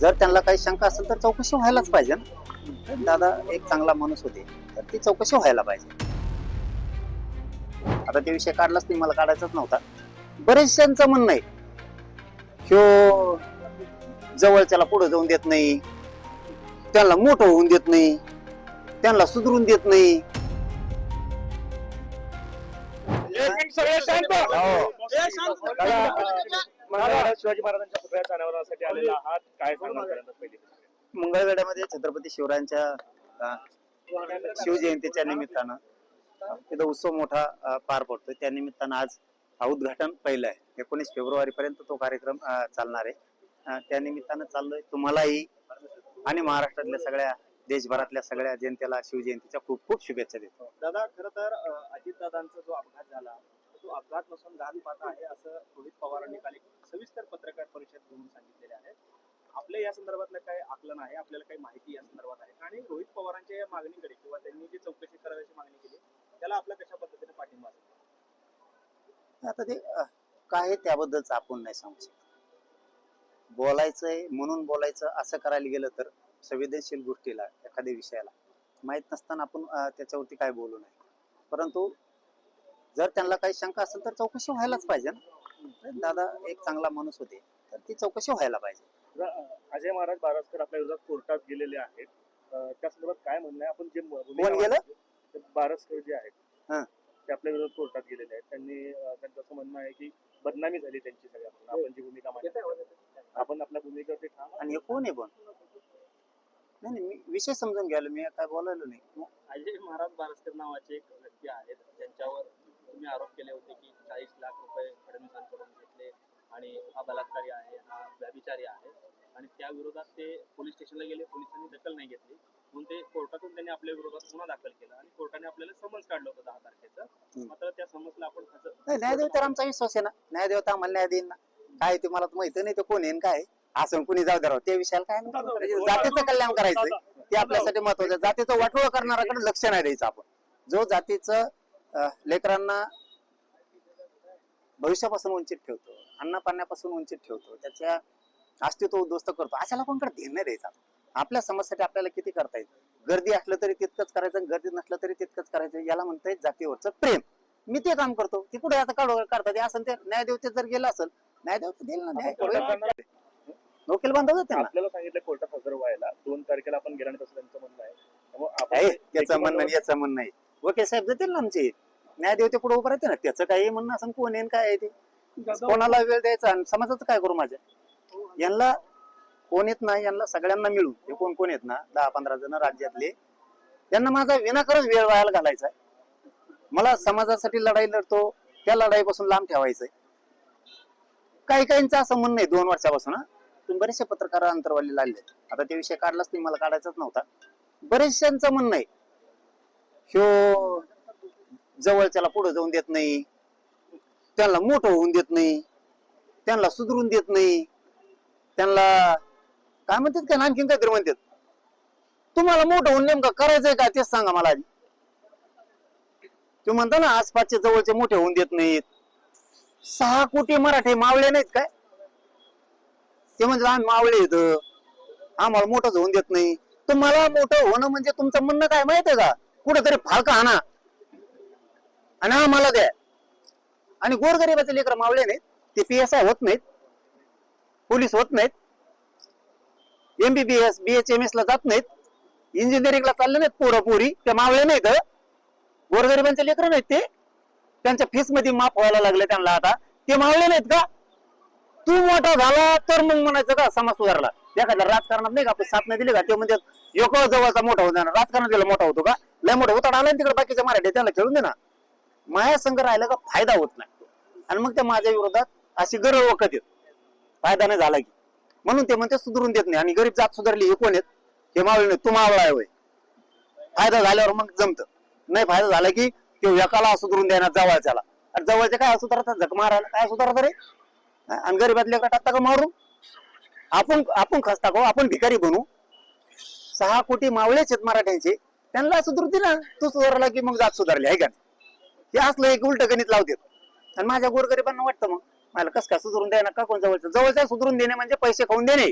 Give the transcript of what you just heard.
जर त्यांना काही शंका असेल तर चौकशी व्हायलाच पाहिजे ना. दादा एक चांगला माणूस होते तर ती चौकशी व्हायला पाहिजे. आता ते विषय काढलाच नाही मला काढायचाच नव्हता. बरेचशांचं म्हणणं आहे ह्यो जवळच्याला पुढे जाऊन देत नाही त्यांना मोठं होऊन देत नाही त्यांना सुधरून देत नाही. सगळे शांत. हो. मंगळवार शिवाजी महाराजांच्या पुतळ्याच्या अनावरणासाठी आलेला आहात. काय सांगणार पहिल्यांदा पहिली मंगळवेढ्यामध्ये छत्रपती शिवरायांच्या शिवजयंतीच्या निमित्तानं तिथं उत्सव मोठा पार पडतोय. त्या निमित्तानं आज हा उद्घाटन पहिलं आहे. एकोणीस फेब्रुवारी पर्यंत तो कार्यक्रम चालणार आहे. त्या निमित्तानं चाललोय. तुम्हालाही आणि महाराष्ट्रातल्या सगळ्या देशभरातल्या सगळ्या जनतेला शिवजयंतीच्या खूप खूप शुभेच्छा देतो. दादा खर तर अजितदादांचा जो अपघात झाला तो अपघात नसून घातपात आहे असं रोहित पवारांनी काल एक सविस्तर पत्रकार परिषद घेऊन सांगितलेले आहे आपल्या या संदर्भातलं काय आकलन आहे आपल्याला काही माहिती या संदर्भात आहे. आणि रोहित पवारांच्या या मागणीकडे किंवा त्यांनी जी चौकशी करायची मागणी केली त्याला आपला कशा पद्धतीने पाठिंबा असेल? आता ते काय आहे त्याबद्दलच आपण नाही सांगू शकत. बोलायचंय म्हणून बोलायचं असं करायला गेलं तर संवेदनशील गोष्टीला एखाद्या विषयाला. माहीत नसताना आपण त्याच्यावरती काय बोलू नये. परंतु जर त्यांना काही शंका असेल तर चौकशी व्हायलाच पाहिजे ना. दादा एक चांगला माणूस होते तर ती चौकशी व्हायला पाहिजे. अजय महाराज बारसकर आपल्या विरोधात कोर्टात गेलेले आहेत. त्या संदर्भात काय म्हणणं आहे? आपण जे भूमिका कोण गेलं? ते बारसकर जे आहेत हा. ते आपल्या विरोधात कोर्टात गेलेले आहेत. त्यांनी अं, त्यांचं असं म्हणणं आहे की बदनामी झाली त्यांची सगळ्या आपण जी भूमिका मांडली. आपण आपल्या भूमिकेवरती ठाम आहोत. आणि हे कोण आहे पण? नाही नाही मी विषय समजून घ्यायलो मी काय बोलायलो नाही. अजय महाराज बारस्कर नावाचे एक व्यक्ती आहेत. त्यांच्यावर तुम्ही आरोप केले होते की चाळीस लाख रुपये फडणवीसांकडून घेतले. आणि हा बलात्कारी आहे हा व्यभिचारी आहे. आणि त्या विरोधात ते पोलीस स्टेशनला गेले. पोलिसांनी दखल नाही घेतली. म्हणून ते कोर्टातून त्यांनी आपल्या विरोधात गुन्हा दाखल केला आणि कोर्टाने आपल्याला समन्स काढलं होतं दहा तारखेचं. मात्र त्या समन्सला आपण न्यायदेव तर आमचा विश्वास आहे ना. न्यायदेव तर आम्हाला न्याय देईन ना. काय ते मला तर माहिती नाही ते कोण आहे न काय. असं कुणी जाऊ द्या त्या विषयाला काय नाही. करायचं. जातीचं कल्याण करायचंय. ते आपल्यासाठी महत्वाचं आहे. जातीचं वाटोळ करणाऱ्याकडे लक्ष नाही द्यायचं आपण. जो जातीचं लेकरांना भविष्यापासून वंचित ठेवतो अन्न पाण्यापासून वंचित ठेवतो त्याच्या अस्तित्व उद्ध्वस्त करतो अशाला कोणकडे ध्येय नाही द्यायचं. आपल्या समस्यासाठी आपल्याला किती करता येईल? गर्दी असलं तरी तितकंच करायचं गर्दी नसलं तरी तितकंच करायचं. याला म्हणताय जातीवरचं प्रेम. मी ते काम करतो. ते कुठे आता काढू करतात ते असं ते न्यायदेवते जर गेलं असेल न्यायदेव तर देईल ना न्याय. वकील बांधव आपल्याला सांगितलं कोर्टात हजर व्हायला. दोन तारखेला आपण गेला नाही तसं त्यांचं म्हणणं आहे. त्याचं म्हणणं याचं म्हणणं आहे. वकील साहेब जातील ना आमचे? न्यायदेवते पुढे उभं राहते ना. त्याचं काही म्हणणं असं कोण आहे न काय आहे ते. कोणाला वेळ द्यायचा आणि समाजाचं काय करू माझ्या? यांना कोण येत नाही यांना सगळ्यांना मिळून हे कोण कोण येत ना? दहा पंधरा जण राज्यातले. यांना माझा विनाकारण वेळ वायाला घालायचा मला समाजासाठी लढाई लढतो त्या लढाईपासून लांब ठेवायचंय काही काहींचं असं म्हणणं आहे दोन वर्षापासून. तुम्ही बरेचसे पत्रकार अंतरवाली लागले आता ते विषय काढलाच नाही मला काढायचाच नव्हता. बरेचशांचं म्हणणं आहे. ह्यो जवळच्याला पुढे जाऊन देत नाही. त्यांना मोठं होऊन देत नाही. त्यांना सुधरून देत नाही. त्यांना काय म्हणतात काय आणखीन काहीतरी म्हणतात. तुम्हाला मोठं होऊन नेमकं करायचंय का तेच सांगा मला आधी. तुम्ही म्हणता ना आसपासचे जवळचे मोठे होऊन देत नाहीत. सहा कोटी मराठी मावळे नाहीत काय? ते म्हणजे आम्ही मावळे येत आम्हाला मोठंच होऊन देत नाही. तुम्हाला मोठं होणं म्हणजे तुमचं म्हणणं काय माहितीये का? कुठेतरी फाळका आणा आणि आम्हाला द्या. आणि गोरगरिबाचे लेकर मावळे नाहीत ते पी एस आय होत नाहीत पोलीस होत नाहीत एमबीबीएस बीएचएमएस ला जात नाहीत इंजिनिअरिंगला चालले नाहीत पोरं पोरी ते मावळे नाहीत गोरगरिबांचे लेकर नाहीत ते. त्यांच्या फीसमध्ये माफ व्हायला लागले त्यांना आता. ते मावले नाहीत का? तू मोठा झाला तर मग म्हणायचं का समाज सुधारला? एखाद्या राजकारणात नाही का आपण साथ नाही दिली का? ते म्हणजे एक जवळचा मोठा होता राजकारणात गेला मोठा होतो का? लय मोठा होता आला तिकडे बाकीच्या मराठी त्यांना खेळून दे ना. माया संघ राहिला का फायदा होत नाही. आणि मग ते माझ्या विरोधात अशी गरज वखत येत. फायदा नाही झाला की. म्हणून ते म्हणते सुधरून देत नाही. आणि गरीब जात सुधारली हे कोण आहेत? हे मावळे नाही तू मावळा आहे होय फायदा झाल्यावर मग जमत. नाही फायदा झाला की तो एकाला सुधरून देणार जवळच्याला. आणि जवळच्या काय सुधारतात? झक मारायला काय सुधारतात रे? आणि गरीबातल्या गटात का मारू आपण आपण खसता का आपण भिकारी बनू. सहा कोटी मावळेच आहेत मराठ्यांचे. त्यांना सुधरते ना. तू सुधारला की मग जात सुधारली आहे का हे असलं एक उलट गणित लावतात आणि माझ्या गोरगरिबांना वाटतं मग मला कस काय सुधरून द्यायला का कोण जवळचं? जवळच्या सुधरून देणे म्हणजे पैसे खाऊन देणे.